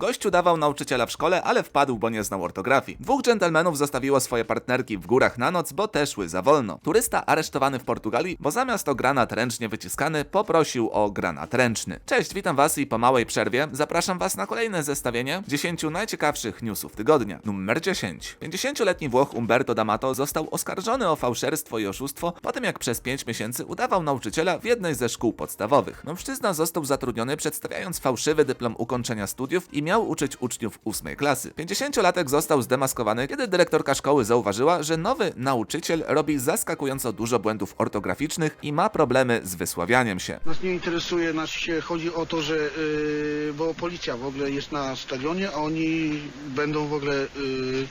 Gościu dawał nauczyciela w szkole, ale wpadł, bo nie znał ortografii. Dwóch dżentelmenów zostawiło swoje partnerki w górach na noc, bo te szły za wolno. Turysta aresztowany w Portugalii, bo zamiast o granat ręcznie wyciskany, poprosił o granat ręczny. Cześć, witam was i po małej przerwie zapraszam was na kolejne zestawienie 10 najciekawszych newsów tygodnia. Numer 10. 50-letni Włoch Umberto D'Amato został oskarżony o fałszerstwo i oszustwo po tym, jak przez 5 miesięcy udawał nauczyciela w jednej ze szkół podstawowych. Mężczyzna został zatrudniony przedstawiając fałszywy dyplom ukończenia studiów i miał uczyć uczniów 8 klasy. 50-latek został zdemaskowany, kiedy dyrektorka szkoły zauważyła, że nowy nauczyciel robi zaskakująco dużo błędów ortograficznych i ma problemy z wysławianiem się. Nas nie interesuje, nas się chodzi o to, że yy, bo policja w ogóle jest na stadionie, a oni będą w ogóle yy,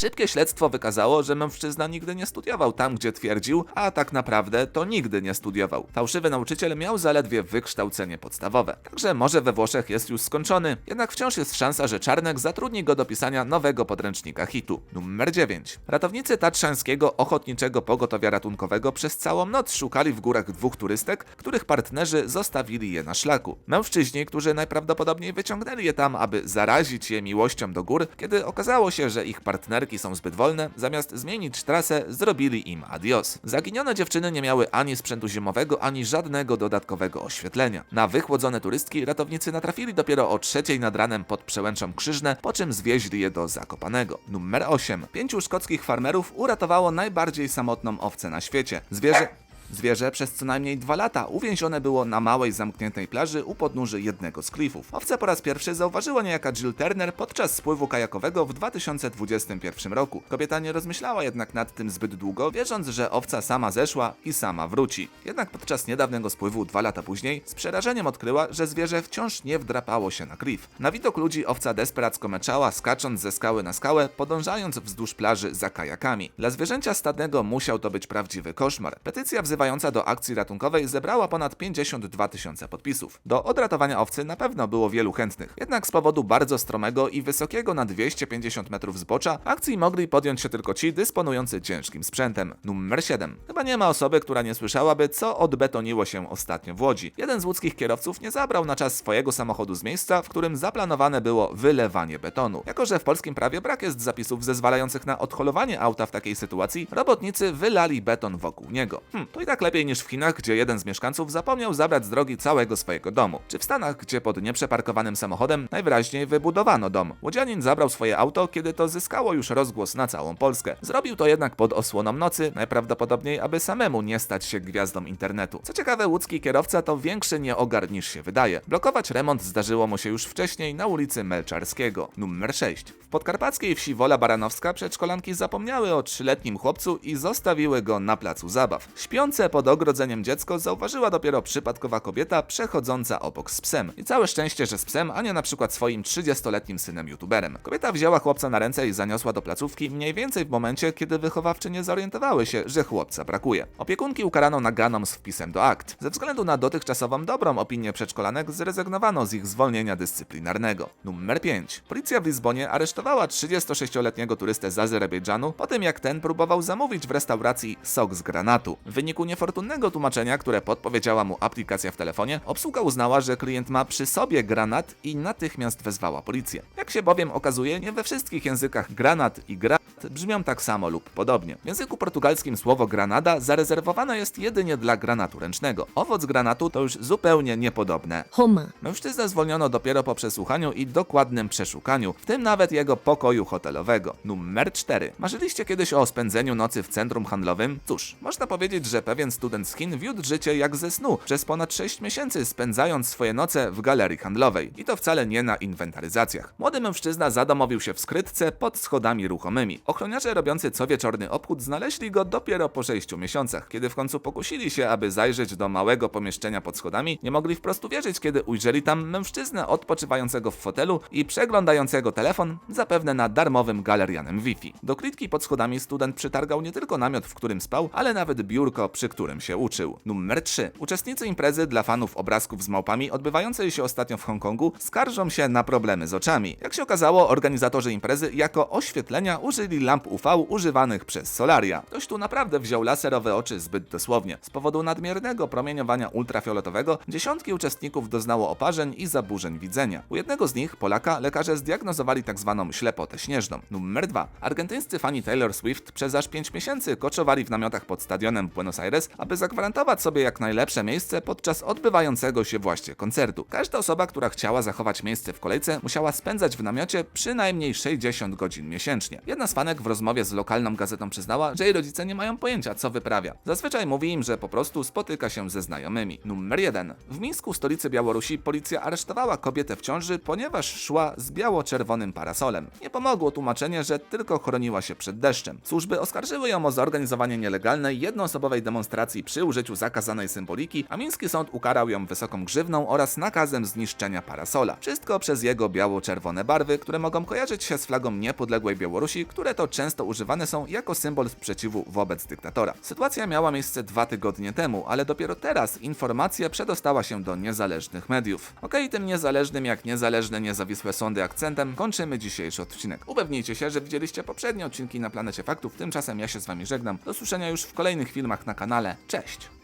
Szybkie śledztwo wykazało, że mężczyzna nigdy nie studiował tam, gdzie twierdził, a tak naprawdę to nigdy nie studiował. Fałszywy nauczyciel miał zaledwie wykształcenie podstawowe, także może we Włoszech jest już skończony, jednak wciąż jest szansa, że Czarnek zatrudni go do pisania nowego podręcznika hitu. Numer 9. Ratownicy Tatrzańskiego Ochotniczego Pogotowia Ratunkowego przez całą noc szukali w górach dwóch turystek, których partnerzy zostawili je na szlaku. Mężczyźni, którzy najprawdopodobniej wyciągnęli je tam, aby zarazić je miłością do gór, kiedy okazało się, że ich partnerki są zbyt wolne, zamiast zmienić trasę, zrobili im adios. Zaginione dziewczyny nie miały ani sprzętu zimowego, ani żadnego dodatkowego oświetlenia. Na wychłodzone turystki ratownicy natrafili dopiero o trzeciej nad ranem pod przełęczą Krzyżne, po czym zwieźli je do Zakopanego. Numer 8. Pięciu szkockich farmerów uratowało najbardziej samotną owcę na świecie. Zwierzę... Zwierzę przez co najmniej dwa lata uwięzione było na małej zamkniętej plaży u podnóży jednego z klifów. Owce po raz pierwszy zauważyła niejaka Jill Turner podczas spływu kajakowego w 2021 roku. Kobieta nie rozmyślała jednak nad tym zbyt długo, wierząc, że owca sama zeszła i sama wróci. Jednak podczas niedawnego spływu dwa lata później z przerażeniem odkryła, że zwierzę wciąż nie wdrapało się na klif. Na widok ludzi owca desperacko meczała, skacząc ze skały na skałę, podążając wzdłuż plaży za kajakami. Dla zwierzęcia stadnego musiał to być prawdziwy koszmar. Petycja wzywająca do akcji ratunkowej zebrała ponad 52 tysiące podpisów. Do odratowania owcy na pewno było wielu chętnych. Jednak z powodu bardzo stromego i wysokiego na 250 metrów zbocza akcji mogli podjąć się tylko ci dysponujący ciężkim sprzętem. Numer 7. Chyba nie ma osoby, która nie słyszałaby, co odbetoniło się ostatnio w Łodzi. Jeden z łódzkich kierowców nie zabrał na czas swojego samochodu z miejsca, w którym zaplanowane było wylewanie betonu. Jako, że w polskim prawie brak jest zapisów zezwalających na odholowanie auta w takiej sytuacji, robotnicy wylali beton wokół niego. Hm, to tak lepiej niż w Chinach, gdzie jeden z mieszkańców zapomniał zabrać z drogi całego swojego domu. Czy w Stanach, gdzie pod nieprzeparkowanym samochodem najwyraźniej wybudowano dom. Łodzianin zabrał swoje auto, kiedy to zyskało już rozgłos na całą Polskę. Zrobił to jednak pod osłoną nocy, najprawdopodobniej, aby samemu nie stać się gwiazdą internetu. Co ciekawe, łódzki kierowca to większy nieogar niż się wydaje. Blokować remont zdarzyło mu się już wcześniej na ulicy Melczarskiego. Numer 6. W podkarpackiej wsi Wola Baranowska przedszkolanki zapomniały o trzyletnim chłopcu i zostawiły go na placu zabaw. Śpiące pod ogrodzeniem dziecko zauważyła dopiero przypadkowa kobieta przechodząca obok z psem. I całe szczęście, że z psem, a nie na przykład swoim 30-letnim synem youtuberem. Kobieta wzięła chłopca na ręce i zaniosła do placówki mniej więcej w momencie, kiedy wychowawczynie zorientowały się, że chłopca brakuje. Opiekunki ukarano naganą z wpisem do akt. Ze względu na dotychczasową dobrą opinię przedszkolanek zrezygnowano z ich zwolnienia dyscyplinarnego. Numer 5. Policja w Lizbonie aresztowała 36-letniego turystę z Azerbejdżanu po tym, jak ten próbował zamówić w restauracji sok z granatu. W wyniku niefortunnego tłumaczenia, które podpowiedziała mu aplikacja w telefonie, obsługa uznała, że klient ma przy sobie granat i natychmiast wezwała policję. Jak się bowiem okazuje, nie we wszystkich językach granat i granat brzmią tak samo lub podobnie. W języku portugalskim słowo granada zarezerwowane jest jedynie dla granatu ręcznego. Owoc granatu to już zupełnie niepodobne. Homa. Mężczyznę zwolniono dopiero po przesłuchaniu i dokładnym przeszukaniu, w tym nawet jego pokoju hotelowego. Numer 4. Marzyliście kiedyś o spędzeniu nocy w centrum handlowym? Cóż, można powiedzieć, że pewien student z Chin wiódł życie jak ze snu, przez ponad 6 miesięcy spędzając swoje noce w galerii handlowej. I to wcale nie na inwentaryzacjach. Młody mężczyzna zadomowił się w skrytce pod schodami ruchomymi. Ochroniarze robiący co wieczorny obchód znaleźli go dopiero po 6 miesiącach. Kiedy w końcu pokusili się, aby zajrzeć do małego pomieszczenia pod schodami, nie mogli wprost uwierzyć, kiedy ujrzeli tam mężczyznę odpoczywającego w fotelu i przeglądającego telefon, zapewne na darmowym galerianem Wi-Fi. Do klitki pod schodami student przytargał nie tylko namiot, w którym spał, ale nawet biurko przy przy którym się uczył. Numer 3. Uczestnicy imprezy dla fanów obrazków z małpami odbywającej się ostatnio w Hongkongu skarżą się na problemy z oczami. Jak się okazało, organizatorzy imprezy jako oświetlenia użyli lamp UV używanych przez Solaria. Ktoś tu naprawdę wziął laserowe oczy zbyt dosłownie. Z powodu nadmiernego promieniowania ultrafioletowego dziesiątki uczestników doznało oparzeń i zaburzeń widzenia. U jednego z nich, Polaka, lekarze zdiagnozowali tzw. ślepotę śnieżną. Numer 2. Argentyńscy fani Taylor Swift przez aż 5 miesięcy koczowali w namiotach pod stadionem Buenos Aires, aby zagwarantować sobie jak najlepsze miejsce podczas odbywającego się właśnie koncertu. Każda osoba, która chciała zachować miejsce w kolejce, musiała spędzać w namiocie przynajmniej 60 godzin miesięcznie. Jedna z fanek w rozmowie z lokalną gazetą przyznała, że jej rodzice nie mają pojęcia, co wyprawia. Zazwyczaj mówi im, że po prostu spotyka się ze znajomymi. Numer 1. W Mińsku, stolicy Białorusi, policja aresztowała kobietę w ciąży, ponieważ szła z biało-czerwonym parasolem. Nie pomogło tłumaczenie, że tylko chroniła się przed deszczem. Służby oskarżyły ją o zorganizowanie nielegalnej, jednoosobowej demonstracji przy użyciu zakazanej symboliki, a miński sąd ukarał ją wysoką grzywną oraz nakazem zniszczenia parasola. Wszystko przez jego biało-czerwone barwy, które mogą kojarzyć się z flagą niepodległej Białorusi, które to często używane są jako symbol sprzeciwu wobec dyktatora. Sytuacja miała miejsce dwa tygodnie temu, ale dopiero teraz informacja przedostała się do niezależnych mediów. Okej, tym niezależnym jak niezależne, niezawisłe sądy akcentem kończymy dzisiejszy odcinek. Upewnijcie się, że widzieliście poprzednie odcinki na Planecie Faktów, tymczasem ja się z wami żegnam. Do słyszenia już w kolejnych filmach na kanale. Cześć!